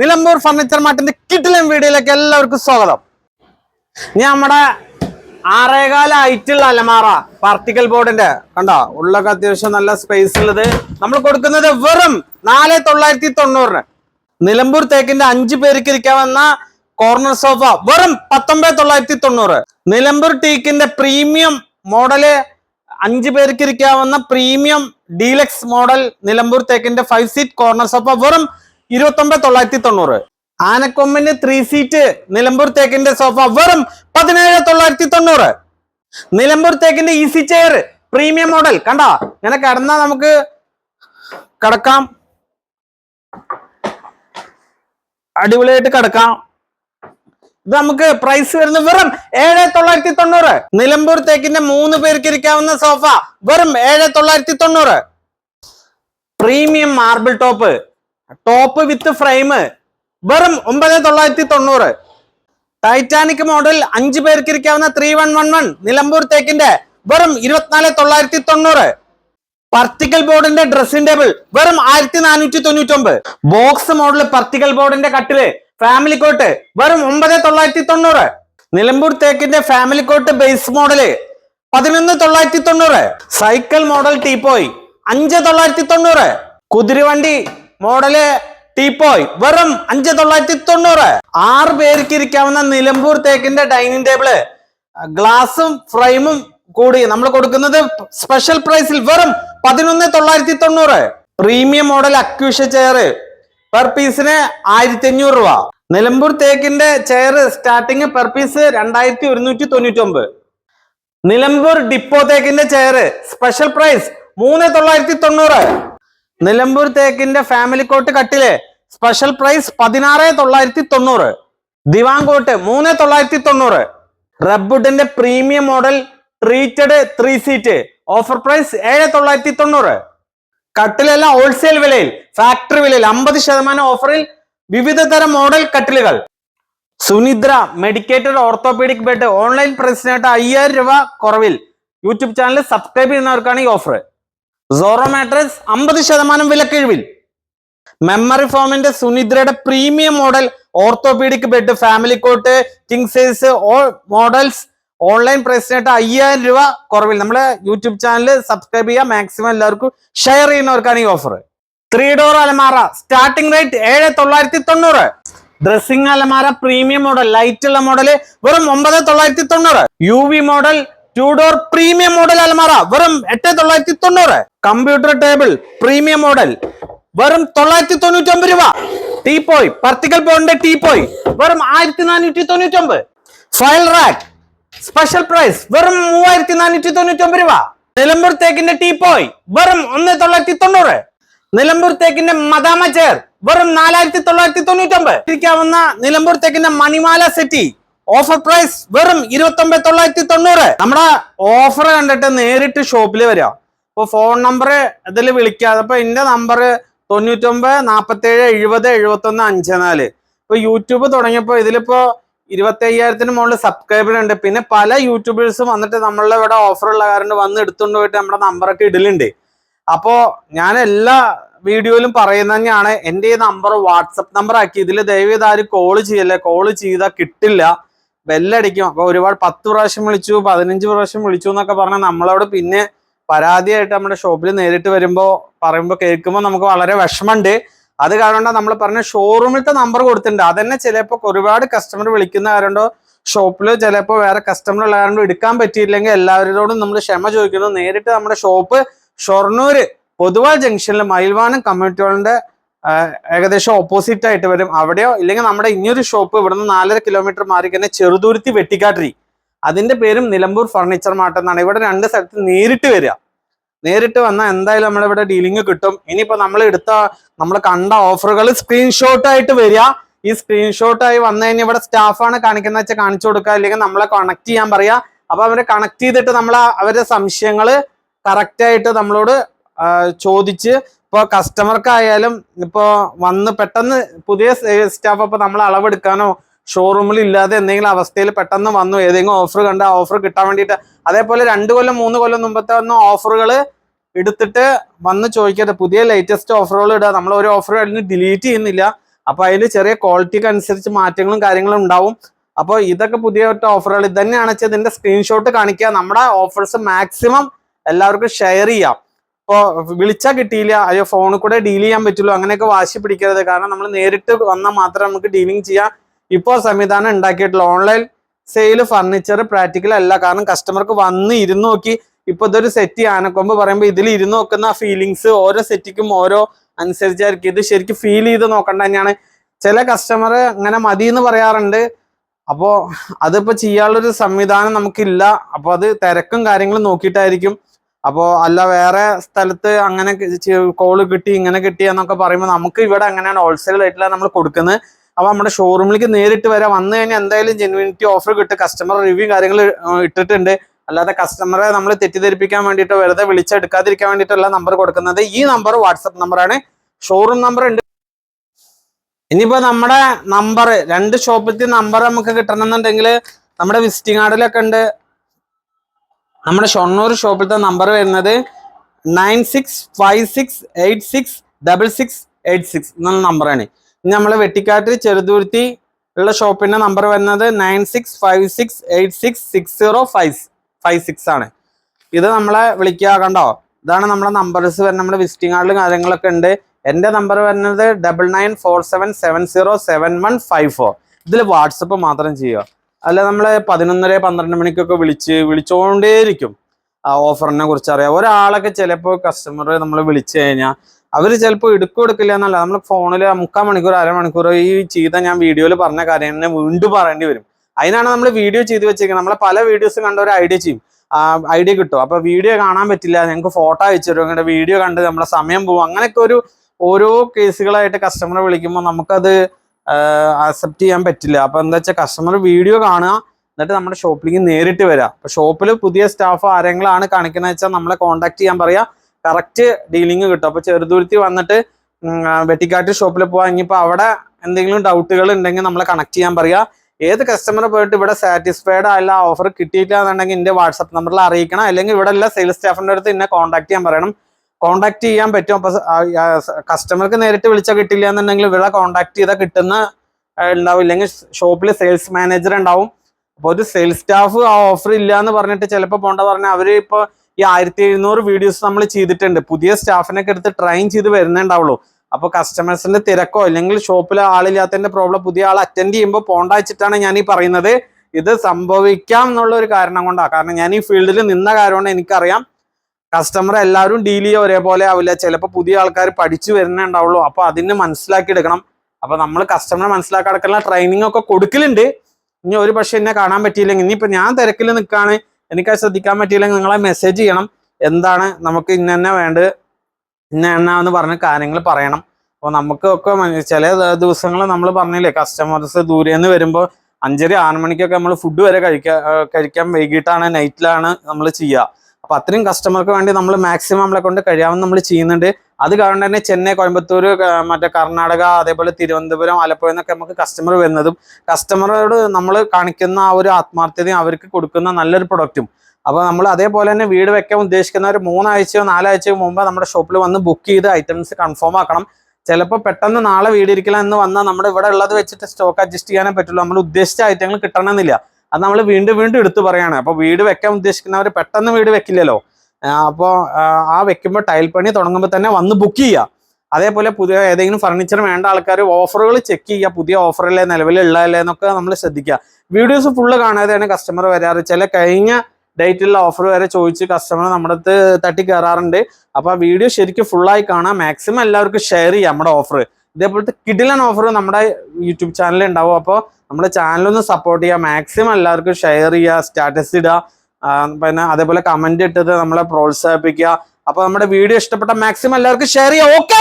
Nilambur furniture മാർട്ടിന്റെ കിട്ടിലും വീഡിയോയിലേക്ക് എല്ലാവർക്കും സ്വാഗതം. ഞാൻ നമ്മുടെ ആറേകാല ഹൈറ്റുള്ള അലമാറ പാർട്ടിക്കൽ ബോർഡിന്റെ കണ്ടോ? ഉള്ളൊക്കെ അത്യാവശ്യം നല്ല സ്പേസ് ഉള്ളത്. നമ്മൾ കൊടുക്കുന്നത് വെറും നാല് തൊള്ളായിരത്തി തൊണ്ണൂറിന്. നിലമ്പൂർ തേക്കിന്റെ അഞ്ചു പേർക്ക് ഇരിക്കാവുന്ന കോർണർ സോഫ വെറും പത്തൊമ്പത് തൊള്ളായിരത്തി തൊണ്ണൂറ്. നിലമ്പൂർ ടീക്കിന്റെ പ്രീമിയം മോഡൽ അഞ്ചു പേർക്ക് ഇരിക്കാവുന്ന പ്രീമിയം ഡീലക്സ് മോഡൽ നിലമ്പൂർ തേക്കിന്റെ ഫൈവ് സീറ്റ് കോർണർ സോഫ വെറും ഇരുപത്തി ഒമ്പത് തൊള്ളായിരത്തി തൊണ്ണൂറ്. ആനക്കൊമ്പിന്റെ ത്രീ സീറ്റ് നിലമ്പൂർ തേക്കിന്റെ സോഫ വെറും പതിനേഴ് തൊള്ളായിരത്തി തൊണ്ണൂറ്. നിലമ്പൂർ തേക്കിന്റെ ഈസി ചെയർ പ്രീമിയം മോഡൽ കണ്ട? ഇങ്ങനെ കിടന്നാ നമുക്ക് കിടക്കാം. അടിപൊളിയായിട്ട് കിടക്കാം. ഇത് നമുക്ക് പ്രൈസ് വരുന്നത് വെറും ഏഴ് തൊള്ളായിരത്തി തൊണ്ണൂറ്. നിലമ്പൂർ തേക്കിന്റെ മൂന്ന് പേർക്ക് ഇരിക്കാവുന്ന സോഫ വെറും ഏഴ് തൊള്ളായിരത്തി തൊണ്ണൂറ്. Premium marble top top with frame വെറും ഒമ്പത് തൊള്ളായിരത്തി തൊണ്ണൂറ് ടൈറ്റാനിക് മോഡൽ അഞ്ചു പേർക്ക് ഇരിക്കാവുന്ന three one one one Nilambur തേക്കിന്റെ വെറും ഇരുപത്തിനാല് തൊള്ളായിരത്തി തൊണ്ണൂറ് പർട്ടിക്കൽ ബോർഡിന്റെ ഡ്രസ്സിംഗ് ടേബിൾ വെറും ആയിരത്തി നാനൂറ്റി തൊണ്ണൂറ്റി ഒമ്പത് ബോക്സ് മോഡൽ പർട്ടിക്കൽ ബോർഡിന്റെ കട്ടിൽ ഫാമിലി കോട്ട് വെറും ഒമ്പത് തൊള്ളായിരത്തി തൊണ്ണൂറ് നിലമ്പൂർ തേക്കിന്റെ ഫാമിലി കോട്ട് ബേസ് മോഡൽ പതിനൊന്ന് തൊള്ളായിരത്തി തൊണ്ണൂറ് സൈക്കിൾ മോഡൽ ടീപ്പോയ് അഞ്ച് തൊള്ളായിരത്തി തൊണ്ണൂറ് കുതിരവണ്ടി മോഡൽ ടീപ്പോയ് വെറും അഞ്ച് തൊള്ളായിരത്തി തൊണ്ണൂറ് ആറ് പേർക്ക് ഇരിക്കാവുന്ന നിലമ്പൂർ തേക്കിന്റെ ഡൈനിങ് ടേബിൾ. ഗ്ലാസും ഫ്രെയിമും കൂടി നമ്മൾ കൊടുക്കുന്നത് സ്പെഷ്യൽ പ്രൈസിൽ വെറും പതിനൊന്ന് തൊള്ളായിരത്തി തൊണ്ണൂറ് പ്രീമിയം മോഡൽ അക്യൂഷ ചെയർ പെർ പീസിന് ആയിരത്തി അഞ്ഞൂറ് രൂപ. നിലമ്പൂർ തേക്കിന്റെ ചെയർ സ്റ്റാർട്ടിങ് പെർ പീസ് രണ്ടായിരത്തി ഒരുന്നൂറ്റി തൊണ്ണൂറ്റി ഒമ്പത് നിലമ്പൂർ ഡിപ്പോ തേക്കിന്റെ ചെയർ സ്പെഷ്യൽ പ്രൈസ് മൂന്ന് തൊള്ളായിരത്തി തൊണ്ണൂറ് നിലമ്പൂർ തേക്കിന്റെ ഫാമിലി കോട്ട് കട്ടിൽ സ്പെഷ്യൽ പ്രൈസ് പതിനാറ് തൊള്ളായിരത്തി തൊണ്ണൂറ്. ദിവാങ്കോട്ട് മൂന്ന് തൊള്ളായിരത്തി തൊണ്ണൂറ്. റബ്ബുഡിന്റെ premium model treated three seat offer price ഏഴ് തൊള്ളായിരത്തി തൊണ്ണൂറ്. കട്ടിലെല്ലാം ഹോൾസെയിൽ വിലയിൽ ഫാക്ടറി വിലയിൽ അമ്പത് ശതമാനം ഓഫറിൽ വിവിധ തരം model കട്ടിലുകൾ. Sunidra medicated orthopaedic bed online പ്രൈസിനായിട്ട് അയ്യായിരം രൂപ കുറവിൽ. യൂട്യൂബ് ചാനൽ സബ്സ്ക്രൈബ് ചെയ്യുന്നവർക്കാണ് ഈ ഓഫർ സോറോ മാട്രസ് അമ്പത് ശതമാനം വിലക്കിഴിവിൽ. മെമ്മറി ഫോമിന്റെ സുനിദ്രയുടെ premium model orthopaedic bed family cot king size all models online പ്രൈസിനായിട്ട് അയ്യായിരം രൂപ കുറവിൽ. നമ്മുടെ യൂട്യൂബ് ചാനൽ സബ്സ്ക്രൈബ് ചെയ്യുക മാക്സിമം എല്ലാവർക്കും ഷെയർ ചെയ്യുന്നവർക്കാണ് ഈ ഓഫർ ത്രീ ഡോർ അലമാറ സ്റ്റാർട്ടിംഗ് റേറ്റ് ഏഴ് തൊള്ളായിരത്തി തൊണ്ണൂറ്. ഡ്രസ്സിംഗ് അലമാര പ്രീമിയം മോഡൽ ലൈറ്റ് ഉള്ള മോഡൽ വെറും ഒമ്പത് തൊള്ളായിരത്തി തൊണ്ണൂറ്. U V model two door premium model അലമാറ വെറും എട്ട് തൊള്ളായിരത്തി തൊണ്ണൂറ് കമ്പ്യൂട്ടർ ടേബിൾ പ്രീമിയം മോഡൽ വെറും തൊള്ളായിരത്തി തൊണ്ണൂറ്റി ഒമ്പത് രൂപ. ടീപ്പോയ് പർട്ടിക്കൽ ടീ ടീപ്പോയ് വെറും ആയിരത്തി നാനൂറ്റി തൊണ്ണൂറ്റി ഒമ്പത് ഫയൽ റാക്ക് സ്പെഷ്യൽ പ്രൈസ് വെറും മൂവായിരത്തി നാനൂറ്റി തൊണ്ണൂറ്റി ഒമ്പത് രൂപ നിലമ്പൂർ തേക്കിന്റെ ടീപ്പോയ് വെറും ഒന്ന് തൊള്ളായിരത്തി തൊണ്ണൂറ് നിലമ്പൂർ തേക്കിന്റെ മദാമ ചെയർ വെറും നാലായിരത്തി തൊള്ളായിരത്തി തൊണ്ണൂറ്റി ഒമ്പത് ഇരിക്കാവുന്ന നിലമ്പൂർ തേക്കിന്റെ മണിമാല സെറ്റി ഓഫർ പ്രൈസ് വെറും ഇരുപത്തി ഒമ്പത് തൊള്ളായിരത്തി തൊണ്ണൂറ്. നമ്മുടെ ഓഫർ കണ്ടിട്ട് നേരിട്ട് ഷോപ്പിൽ വരിക അപ്പൊ ഫോൺ നമ്പർ ഇതിൽ വിളിക്കാതെ അപ്പൊ എന്റെ നമ്പർ തൊണ്ണൂറ്റൊമ്പത് നാപ്പത്തേഴ് എഴുപത് എഴുപത്തി ഒന്ന് അഞ്ച് നാല് ഇപ്പൊ യൂട്യൂബ് തുടങ്ങിയപ്പോ ഇതിലിപ്പോ ഇരുപത്തി അയ്യായിരത്തിന് മുകളിൽ സബ്സ്ക്രൈബർ ഉണ്ട്. പിന്നെ പല യൂട്യൂബേഴ്സും വന്നിട്ട് നമ്മളുടെ ഇവിടെ ഓഫർ ഉള്ള കാരണം വന്ന് എടുത്തുകൊണ്ട് പോയിട്ട് നമ്മുടെ നമ്പറൊക്കെ ഇടലുണ്ട്. അപ്പോ ഞാൻ എല്ലാ വീഡിയോയിലും പറയുന്നത് തന്നെയാണ് എന്റെ ഈ നമ്പർ വാട്സപ്പ് നമ്പർ ആക്കി. ഇതിൽ ദയവേത് ആരും കോൾ ചെയ്യല്ലേ. കോൾ ചെയ്താൽ കിട്ടില്ല. ബെല്ലടിക്കും. അപ്പൊ ഒരുപാട് പത്ത് പ്രാവശ്യം വിളിച്ചു പതിനഞ്ച് പ്രാവശ്യം വിളിച്ചു എന്നൊക്കെ പറഞ്ഞാൽ നമ്മളവിടെ പിന്നെ പരാതിയായിട്ട് നമ്മുടെ ഷോപ്പിൽ നേരിട്ട് വരുമ്പോൾ പറയുമ്പോൾ കേൾക്കുമ്പോൾ നമുക്ക് വളരെ വിഷമമുണ്ട്. അത് കാരണം നമ്മൾ പറഞ്ഞ ഷോറൂമിലത്തെ നമ്പർ കൊടുത്തിട്ടുണ്ട്. അതന്നെ ചിലപ്പോൾ ഒരുപാട് കസ്റ്റമർ വിളിക്കുന്ന കാരണോ ഷോപ്പിൽ ചിലപ്പോൾ വേറെ കസ്റ്റമർ ഉള്ള കാരണം എടുക്കാൻ പറ്റിയില്ലെങ്കിൽ എല്ലാവരോടും നമ്മൾ ക്ഷമ ചോദിക്കുന്നു. നേരിട്ട് നമ്മുടെ ഷോപ്പ് ഷൊർണൂര് പൊതുവാ ജംഗ്ഷനിൽ മയിൽവാനം കമ്മ്യൂണിറ്റി ഏകദേശം ഓപ്പോസിറ്റ് ആയിട്ട് വരും. അവിടെയോ? ഇല്ലെങ്കിൽ നമ്മുടെ ഇനിയൊരു ഷോപ്പ് ഇവിടുന്ന് നാലര കിലോമീറ്റർ മാറി തന്നെ ചെറുതുരുത്തി വെട്ടിക്കാട്ടിരി. അതിന്റെ പേരും നിലമ്പൂർ ഫർണിച്ചർ മാർട്ട് എന്നാണ്. ഇവിടെ രണ്ട് സ്ഥലത്ത് നേരിട്ട് വരിക. നേരിട്ട് വന്നാൽ എന്തായാലും നമ്മളിവിടെ ഡീലിംഗ് കിട്ടും. ഇനിയിപ്പോ നമ്മൾ എടുത്ത നമ്മൾ കണ്ട ഓഫറുകൾ സ്ക്രീൻഷോട്ട് ആയിട്ട് വരിക. ഈ സ്ക്രീൻഷോട്ട് ആയി വന്നു കഴിഞ്ഞാൽ ഇവിടെ സ്റ്റാഫാണ് കാണിക്കുന്ന വെച്ചാൽ കാണിച്ചു കൊടുക്കുക. അല്ലെങ്കിൽ നമ്മളെ കണക്ട് ചെയ്യാൻ പറയാ അപ്പൊ അവരെ കണക്ട് ചെയ്തിട്ട് നമ്മൾ അവരുടെ സംശയങ്ങൾ കറക്റ്റ് ആയിട്ട് നമ്മളോട് ചോദിച്ച് ഇപ്പൊ കസ്റ്റമർക്കായാലും ഇപ്പോൾ വന്ന് പെട്ടെന്ന് പുതിയ സ്റ്റാഫ് അപ്പോൾ നമ്മൾ അളവെടുക്കാനോ ഷോറൂമിൽ ഇല്ലാതെ എന്തെങ്കിലും അവസ്ഥയിൽ പെട്ടെന്ന് വന്നു ഏതെങ്കിലും ഓഫർ കണ്ട് ആ ഓഫർ കിട്ടാൻ വേണ്ടിയിട്ട് അതേപോലെ രണ്ട് കൊല്ലം മൂന്ന് കൊല്ലം മുമ്പത്തെ വന്ന ഓഫറുകൾ എടുത്തിട്ട് വന്ന് ചോദിക്കരുത് പുതിയ ലേറ്റസ്റ്റ് ഓഫറുകൾ ഇടുക. നമ്മൾ ഒരു ഓഫർ അതിന് ഡിലീറ്റ് ചെയ്യുന്നില്ല. അപ്പോൾ അതിൽ ചെറിയ ക്വാളിറ്റിക്ക് അനുസരിച്ച് മാറ്റങ്ങളും കാര്യങ്ങളും ഉണ്ടാവും. അപ്പോൾ ഇതൊക്കെ പുതിയ ഓഫറുകൾ ഇത് തന്നെയാണ് വെച്ചാൽ ഇതിന്റെ സ്ക്രീൻഷോട്ട് കാണിക്കുക. നമ്മുടെ ഓഫേഴ്സ് മാക്സിമം എല്ലാവർക്കും ഷെയർ ചെയ്യാം. ഇപ്പോൾ വിളിച്ചാൽ കിട്ടിയില്ല. അയ്യോ ഫോണിൽ കൂടെ ഡീൽ ചെയ്യാൻ പറ്റുള്ളൂ. അങ്ങനെയൊക്കെ വാശി പിടിക്കരുത്. കാരണം നമ്മൾ നേരിട്ട് വന്നാൽ മാത്രമേ നമുക്ക് ഡീലിംഗ് ചെയ്യാം. ഇപ്പോൾ സംവിധാനം ഉണ്ടാക്കിയിട്ടുള്ളൂ ഓൺലൈൻ സെയിൽ ഫർണിച്ചർ പ്രാക്ടിക്കൽ അല്ല. കാരണം കസ്റ്റമർക്ക് വന്ന് ഇരുന്ന് നോക്കി. ഇപ്പോൾ ഇതൊരു സെറ്റ് ആനക്കൊമ്പ് പറയുമ്പോൾ ഇതിൽ ഇരുന്ന് നോക്കുന്ന ഫീലിങ്സ് ഓരോ സെറ്റിക്കും ഓരോ അനുസരിച്ചായിരിക്കും. ഇത് ശരിക്കും ഫീൽ ചെയ്ത് നോക്കേണ്ട തന്നെയാണ്. ചില കസ്റ്റമർ അങ്ങനെ മതി എന്ന് പറയാറുണ്ട്. അപ്പോൾ അതിപ്പോൾ ചെയ്യാനുള്ളൊരു സംവിധാനം നമുക്കില്ല. അപ്പോൾ അത് തിരക്കും കാര്യങ്ങളും നോക്കിയിട്ടായിരിക്കും. അപ്പോ അല്ല വേറെ സ്ഥലത്ത് അങ്ങനെ കോൾ കിട്ടി ഇങ്ങനെ കിട്ടി എന്നൊക്കെ പറയുമ്പോൾ നമുക്ക് ഇവിടെ അങ്ങനെയാണ് ഹോൾസെയിൽ റേറ്റിലാണ് നമ്മൾ കൊടുക്കുന്നത് അപ്പൊ നമ്മുടെ ഷോറൂമിലേക്ക് നേരിട്ട് വരാം. വന്നു കഴിഞ്ഞാൽ എന്തായാലും ജെനുവിനിറ്റി ഓഫർ കിട്ടും. കസ്റ്റമർ റിവ്യൂ കാര്യങ്ങൾ ഇട്ടിട്ടുണ്ട്. അല്ലാതെ കസ്റ്റമറെ നമ്മൾ തെറ്റിദ്ധരിപ്പിക്കാൻ വേണ്ടിയിട്ട് വെറുതെ വിളിച്ചെടുക്കാതിരിക്കാൻ വേണ്ടിയിട്ടുള്ള നമ്പർ കൊടുക്കുന്നത്. ഈ നമ്പർ വാട്സപ്പ് നമ്പറാണ് ഷോറൂം നമ്പർ ഉണ്ട്. ഇനിയിപ്പോ നമ്മുടെ നമ്പർ രണ്ട് ഷോപ്പിലത്തെ നമ്പർ നമുക്ക് കിട്ടണമെന്നുണ്ടെങ്കിൽ നമ്മുടെ വിസിറ്റിംഗ് കാർഡിലൊക്കെ ഉണ്ട്. നമ്മുടെ ഷൊണ്ണൂർ ഷോപ്പിലത്തെ നമ്പർ വരുന്നത് nine six five six eight six double six eight six എന്നുള്ള നമ്പറാണ് ഇനി നമ്മൾ വെട്ടിക്കാട്ടിൽ ചെറുതുരുത്തി ഉള്ള ഷോപ്പിന്റെ നമ്പർ വരുന്നത് nine six five six eight six six zero five five six ആണ്. ഇത് നമ്മളെ വിളിക്കുക കണ്ടോ? ഇതാണ് നമ്മുടെ നമ്പേഴ്സ് വരുന്നത്. നമ്മുടെ വിസിറ്റിംഗ് കാർഡിലും കാര്യങ്ങളൊക്കെ ഉണ്ട്. എന്റെ നമ്പർ വരുന്നത് double nine four seven seven zero seven one five four ഇതിൽ വാട്സപ്പ് മാത്രം ചെയ്യുക. അല്ല നമ്മളെ പതിനൊന്നര പന്ത്രണ്ട് മണിക്കൊക്കെ വിളിച്ച് വിളിച്ചുകൊണ്ടേയിരിക്കും ആ ഓഫറിനെ കുറിച്ച് അറിയാം. ഒരാളൊക്കെ ചിലപ്പോൾ കസ്റ്റമർ നമ്മൾ വിളിച്ചു കഴിഞ്ഞാൽ അവർ ചിലപ്പോൾ എടുക്കും എടുക്കില്ല എന്നല്ല. നമ്മൾ ഫോണിൽ മുക്കാൽ മണിക്കൂർ അരമണിക്കൂർ ഈ ചെയ്ത ഞാൻ വീഡിയോയിൽ പറഞ്ഞ കാര്യം തന്നെ വീണ്ടും പറയേണ്ടി വരും. അതിനാണ് നമ്മൾ വീഡിയോ ചെയ്ത് വെച്ചേക്കുന്നത് നമ്മളെ പല വീഡിയോസ് കണ്ട ഒരു ഐഡിയ ചെയ്യും. ഐഡിയ കിട്ടും. അപ്പോൾ വീഡിയോ കാണാൻ പറ്റില്ല. ഞങ്ങൾക്ക് ഫോട്ടോ അയച്ചു തരും. അങ്ങനെ വീഡിയോ കണ്ട് നമ്മളെ സമയം പോകും. അങ്ങനെയൊക്കെ ഒരു ഓരോ കേസുകളായിട്ട് കസ്റ്റമറെ വിളിക്കുമ്പോൾ നമുക്കത് അക്സെപ്റ്റ് ചെയ്യാൻ പറ്റില്ല. അപ്പൊ എന്താ വെച്ചാൽ കസ്റ്റമർ വീഡിയോ കാണുക എന്നിട്ട് നമ്മുടെ ഷോപ്പിലേക്ക് നേരിട്ട് വരാം. അപ്പൊ ഷോപ്പിൽ പുതിയ സ്റ്റാഫ് ആരെങ്കിലാണ് കാണിക്കുന്നത് വെച്ചാൽ നമ്മളെ കോൺടാക്ട് ചെയ്യാൻ പറയാ. കറക്റ്റ് ഡീലിംഗ് കിട്ടും. അപ്പൊ ചെറുതുരുത്തി വന്നിട്ട് വെട്ടിക്കാട്ട് ഷോപ്പിൽ പോവാ. ഇനിയിപ്പോ അവിടെ എന്തെങ്കിലും ഡൗട്ടുകൾ ഉണ്ടെങ്കിൽ നമ്മളെ കണക്ട് ചെയ്യാൻ പറയാ. ഏത് കസ്റ്റമർ പോയിട്ട് ഇവിടെ സാറ്റിസ്ഫൈഡ് ആയില്ല ഓഫർ കിട്ടിയിട്ടില്ല എന്നുണ്ടെങ്കിൽ എന്റെ വാട്സപ്പ് നമ്പറിൽ അറിയിക്കണം. അല്ലെങ്കിൽ ഇവിടെ എല്ലാ സെയിൽസ് സ്റ്റാഫിന്റെ അടുത്ത് എന്നെ കോൺടാക്ട് ചെയ്യാൻ പറയണം. കോൺടാക്ട് ചെയ്യാൻ പറ്റും. അപ്പൊ കസ്റ്റമർക്ക് നേരിട്ട് വിളിച്ചാൽ കിട്ടില്ല എന്നുണ്ടെങ്കിൽ വിള കോണ്ടാക്ട് ചെയ്താൽ കിട്ടുന്ന ഉണ്ടാവും. ഇല്ലെങ്കിൽ ഷോപ്പിൽ സെയിൽസ് മാനേജർ ഉണ്ടാവും. അപ്പോൾ ഒരു സെയിൽസ് സ്റ്റാഫ് ആ ഓഫർ ഇല്ല എന്ന് പറഞ്ഞിട്ട് ചിലപ്പോൾ പോണ്ട പറഞ്ഞാൽ അവർ ഇപ്പൊ ഈ ആയിരത്തി എഴുന്നൂറ് വീഡിയോസ് നമ്മൾ ചെയ്തിട്ടുണ്ട്. പുതിയ സ്റ്റാഫിനൊക്കെ എടുത്ത് ട്രെയിൻ ചെയ്ത് വരുന്നുണ്ടാവുള്ളൂ അപ്പൊ കസ്റ്റമേഴ്സിന്റെ തിരക്കോ അല്ലെങ്കിൽ ഷോപ്പിൽ ആളില്ലാത്തതിന്റെ പ്രോബ്ലം പുതിയ ആൾ അറ്റൻഡ് ചെയ്യുമ്പോൾ പോണ്ട വെച്ചിട്ടാണ് ഞാൻ ഈ പറയുന്നത്. ഇത് സംഭവിക്കാം എന്നുള്ള ഒരു കാരണം കൊണ്ടാണ് കാരണം ഞാൻ ഈ ഫീൽഡിൽ നിന്ന കാരണം എനിക്കറിയാം. കസ്റ്റമർ എല്ലാവരും ഡീൽ ചെയ്യുക ഒരേപോലെ ആവില്ല. ചിലപ്പോൾ പുതിയ ആൾക്കാർ പഠിച്ചു വരുന്നേ ഉണ്ടാവുള്ളൂ. അപ്പൊ അതിന് മനസ്സിലാക്കി എടുക്കണം അപ്പൊ നമ്മൾ കസ്റ്റമറെ മനസ്സിലാക്കി എടുക്കുന്ന ട്രെയിനിങ് ഒക്കെ കൊടുക്കലുണ്ട്. ഇനി ഒരു പക്ഷേ എന്നെ കാണാൻ പറ്റിയില്ലെങ്കിൽ ഇനിയിപ്പോൾ ഞാൻ തിരക്കിൽ നിൽക്കുകയാണ് അത് ശ്രദ്ധിക്കാൻ പറ്റിയില്ലെങ്കിൽ നിങ്ങളെ മെസ്സേജ് ചെയ്യണം. എന്താണ് നമുക്ക് ഇന്ന തന്നെ വേണ്ടത് ഇന്ന പറഞ്ഞ കാര്യങ്ങൾ പറയണം. അപ്പോൾ നമുക്കൊക്കെ ചില ദിവസങ്ങൾ നമ്മൾ പറഞ്ഞില്ലേ കസ്റ്റമേഴ്സ് ദൂരെ നിന്ന് വരുമ്പോൾ അഞ്ചര ആറ് മണിക്കൊക്കെ നമ്മൾ ഫുഡ് വരെ കഴിക്കാൻ കഴിക്കാൻ വൈകിട്ടാണ് നൈറ്റിലാണ് നമ്മൾ ചെയ്യുക. അപ്പൊ അത്രയും കസ്റ്റമർക്ക് വേണ്ടി നമ്മൾ മാക്സിമം നമ്മളെ കൊണ്ട് കഴിയാവുന്ന നമ്മൾ ചെയ്യുന്നുണ്ട്. അത് കാരണം തന്നെ ചെന്നൈ കോയമ്പത്തൂർ മറ്റേ കർണാടക അതേപോലെ തിരുവനന്തപുരം ആലപ്പുഴ എന്നൊക്കെ നമുക്ക് കസ്റ്റമർ വരുന്നതും കസ്റ്റമറോട് നമ്മൾ കാണിക്കുന്ന ആ ഒരു ആത്മാർത്ഥതയും അവർക്ക് കൊടുക്കുന്ന നല്ലൊരു പ്രൊഡക്റ്റും അപ്പൊ നമ്മൾ അതേപോലെ തന്നെ വീട് വെക്കാൻ ഉദ്ദേശിക്കുന്ന ഒരു മൂന്നാഴ്ചയോ നാലാഴ്ചയോ മുമ്പ് നമ്മുടെ ഷോപ്പിൽ വന്ന് ബുക്ക് ചെയ്ത് ഐറ്റംസ് കൺഫേം ആക്കണം. ചിലപ്പോൾ പെട്ടെന്ന് നാളെ വീട് ഇരിക്കില്ല എന്ന് വന്നാൽ നമ്മുടെ ഇവിടെ ഉള്ളത് വെച്ചിട്ട് സ്റ്റോക്ക് അഡ്ജസ്റ്റ് ചെയ്യാനേ പറ്റുള്ളൂ. നമ്മൾ ഉദ്ദേശിച്ച ഐറ്റങ്ങൾ കിട്ടണമെന്നില്ല. അത് നമ്മൾ വീണ്ടും വീണ്ടും എടുത്തു പറയാണ്. അപ്പോൾ വീട് വെക്കാൻ ഉദ്ദേശിക്കുന്നവർ പെട്ടെന്ന് വീട് വെക്കില്ലല്ലോ. അപ്പോൾ ആ വെക്കുമ്പോൾ ടൈൽ പണി തുടങ്ങുമ്പോൾ തന്നെ വന്ന് ബുക്ക് ചെയ്യുക അതേപോലെ പുതിയ ഏതെങ്കിലും ഫർണിച്ചർ വേണ്ട ആൾക്കാർ ഓഫറുകൾ ചെക്ക് ചെയ്യുക പുതിയ ഓഫറല്ലേ നിലവിലുള്ളതല്ലേ എന്നൊക്കെ നമ്മൾ ശ്രദ്ധിക്കുക വീഡിയോസ് ഫുള്ള് കാണാതെയാണ് കസ്റ്റമർ വരാറ്. ചില കഴിഞ്ഞ ഡേറ്റിലുള്ള ഓഫർ വരെ ചോദിച്ച് കസ്റ്റമർ നമ്മുടെ അടുത്ത് തട്ടി കയറാറുണ്ട് അപ്പോൾ ആ വീഡിയോ ശരിക്കും ഫുള്ളായി കാണാം. മാക്സിമം എല്ലാവർക്കും ഷെയർ ചെയ്യാം നമ്മുടെ ഓഫർ ഇതേപോലത്തെ കിഡിലൻ ഓഫർ നമ്മുടെ യൂട്യൂബ് ചാനലിൽ ഉണ്ടാവും. അപ്പോൾ നമ്മുടെ ചാനലൊന്ന് സപ്പോർട്ട് ചെയ്യുക. മാക്സിമം എല്ലാവർക്കും ഷെയർ ചെയ്യുക സ്റ്റാറ്റസ് ഇടുക പിന്നെ അതേപോലെ കമന്റ് ഇട്ടത് നമ്മളെ പ്രോത്സാഹിപ്പിക്കുക. അപ്പൊ നമ്മുടെ വീഡിയോ ഇഷ്ടപ്പെട്ട മാക്സിമം എല്ലാവർക്കും ഷെയർ ചെയ്യുക. ഓക്കെ